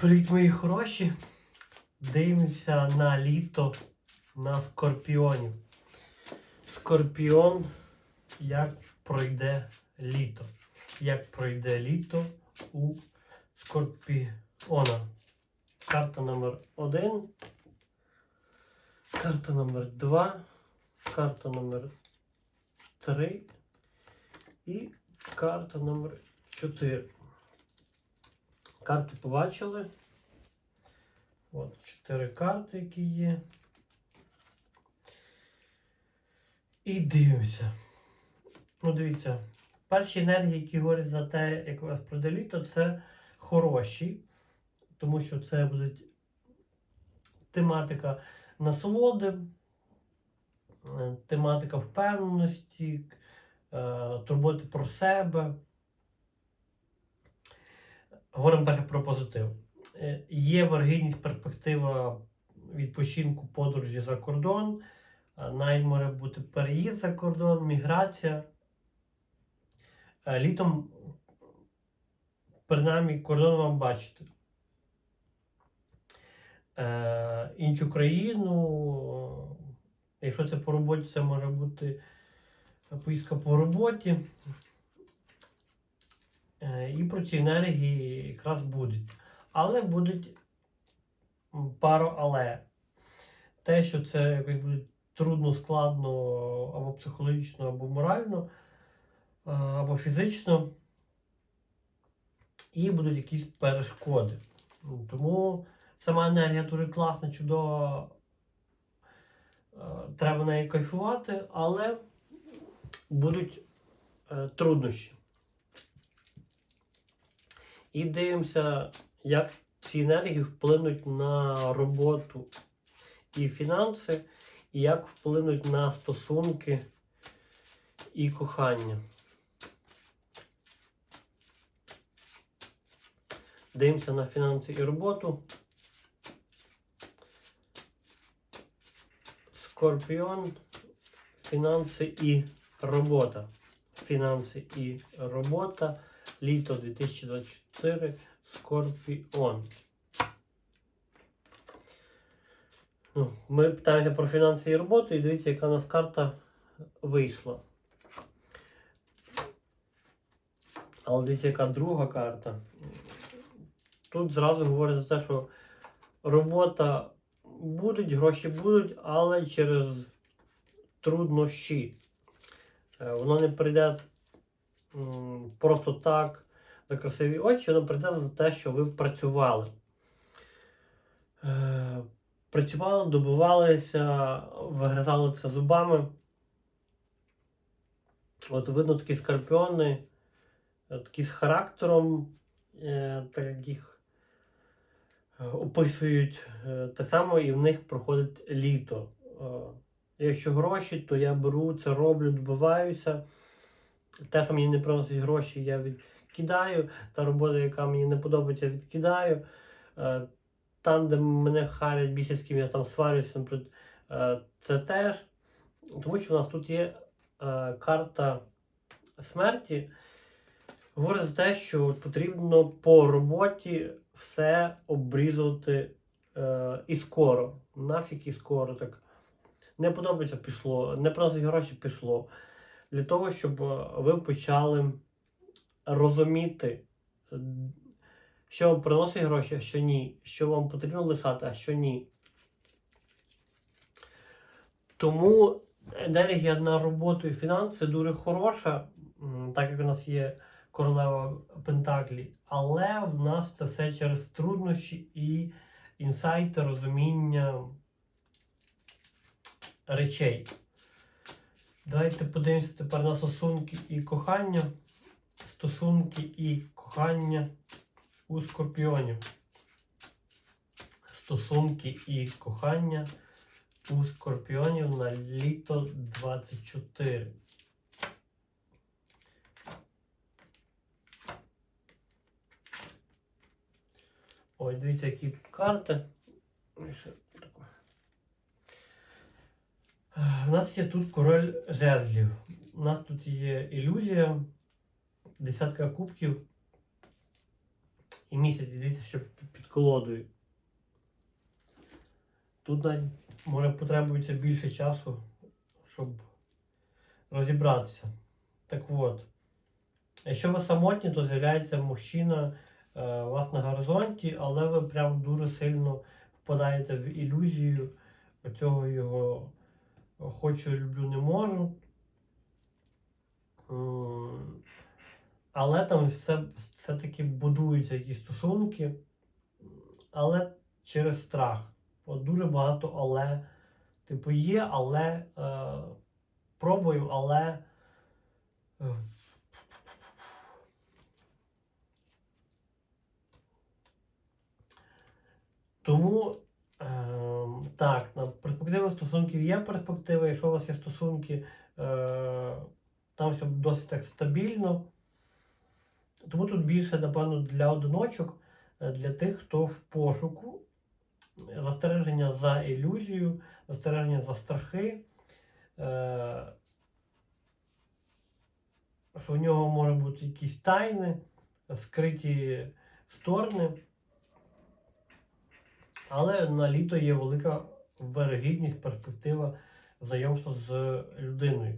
Привіт, мої хороші. Дивимося на літо на скорпіонів. Скорпіон, як пройде літо. Як пройде літо у скорпіона. Карта номер 1. Карта номер 2. Карта номер 3. І карта номер 4. Карти побачили. От чотири карти, які є. І дивимося. Ну, дивіться, перші енергії, які говорять за те, як вас пройде літо, це хороші, тому що це буде тематика насолоди, е, тематика впевненості, е, турботи про себе. Говоримо перше про позитив. Е, Є варгідність перспектива відпочинку подорожі за кордон. Е, Навіть може бути переїзд за кордон, міграція. Е, Літом, принаймні, кордон вам бачите. Іншу країну, якщо це по роботі, це може бути поїздка по роботі. Е, І про ці енергії якраз будуть. Але будуть пару але. Те, що це якось буде трудно, складно або психологічно, або морально, або фізично. І будуть якісь перешкоди. Тому сама енергія дуже класна, чудова. Е, Треба нею кайфувати, але будуть е, труднощі. І дивимося, як ці енергії вплинуть на роботу і фінанси, і як вплинуть на стосунки і кохання. Дивимося на фінанси і роботу. Скорпіон, фінанси і робота. Фінанси і робота. Літо 2024. Скорпіон. Ну, ми питаємося про фінанси і роботу, і дивіться, яка у нас карта вийшла. Але дивіться, яка друга карта. Тут зразу говорить за те, що робота будуть, гроші будуть, але через труднощі. Е, Воно не прийде просто так за красиві очі, воно прийде за те, що ви працювали. Е, Працювали, добивалися, вигризали це зубами. От видно такі скорпіони, е, такі з характером, е, так як їх описують так само і в них проходить літо. Якщо гроші, то я беру це, роблю, добиваюся. Те, що мені не приносить гроші, я відкидаю. Та робота, яка мені не подобається, я відкидаю. Е, Там, де мене харять більше з ким я там сварюся, е, це теж. Тому що у нас тут є е, карта смерті. Говорить за те, що потрібно по роботі все обрізувати і скоро. Нафіг і скоро так. Не подобається пішло, не приносить гроші пішло. Для того, щоб е, ви почали розуміти, що вам приносить гроші, а що ні, що вам потрібно лишати, а що ні. Тому енергія на роботу і фінанси дуже хороша, так як у нас є королева Пентаклі, але в нас це все через труднощі і інсайти, розуміння речей. Давайте подивимося тепер на стосунки і кохання. Стосунки і кохання у скорпіонів. Стосунки і кохання у скорпіонів на літо 24. Ой, дивіться, які карти. Ой, що таке? Е, У нас є тут король жезлів. У нас тут є ілюзія, десятка кубків і місяць, дивіться, що під- колодою. Тут навіть може потребується більше часу, щоб розібратися. Так от, якщо ви самотні, то з'являється мужчина е, у вас на горизонті, але ви прям дуже сильно впадаєте в ілюзію цього його хочу, люблю, не можу. Але там все, все-таки будуються якісь стосунки, але через страх. От дуже багато але. Типу, є, але е, пробую, але. е, Тому е, так, на перспективи стосунків є перспективи. Якщо у вас є стосунки, е, там все досить так стабільно. Тому тут більше, напевно, для одиночок, е, для тих, хто в пошуку, застереження за ілюзію, застереження за страхи. Е, що у нього може бути якісь тайни, скриті сторони. Але на літо є велика вирогідність, перспектива знайомства з людиною.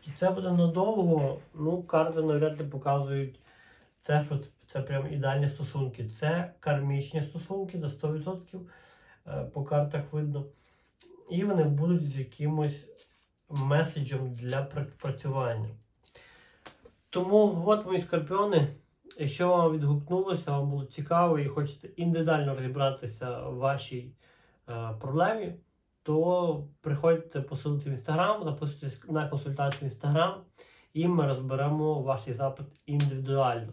Чи це буде надовго? Ну, карти навряд ли показують те, що це прям ідеальні стосунки. Це кармічні стосунки до 100% е, по картах видно. І вони будуть з якимось меседжем для працювання. Тому от мої скорпіони. Якщо вам відгукнулося, вам було цікаво і хочете індивідуально розібратися в вашій е, проблемі, то приходьте посилити в інстаграм, записуйтесь на консультацію в інстаграм, і ми розберемо ваш запит індивідуально.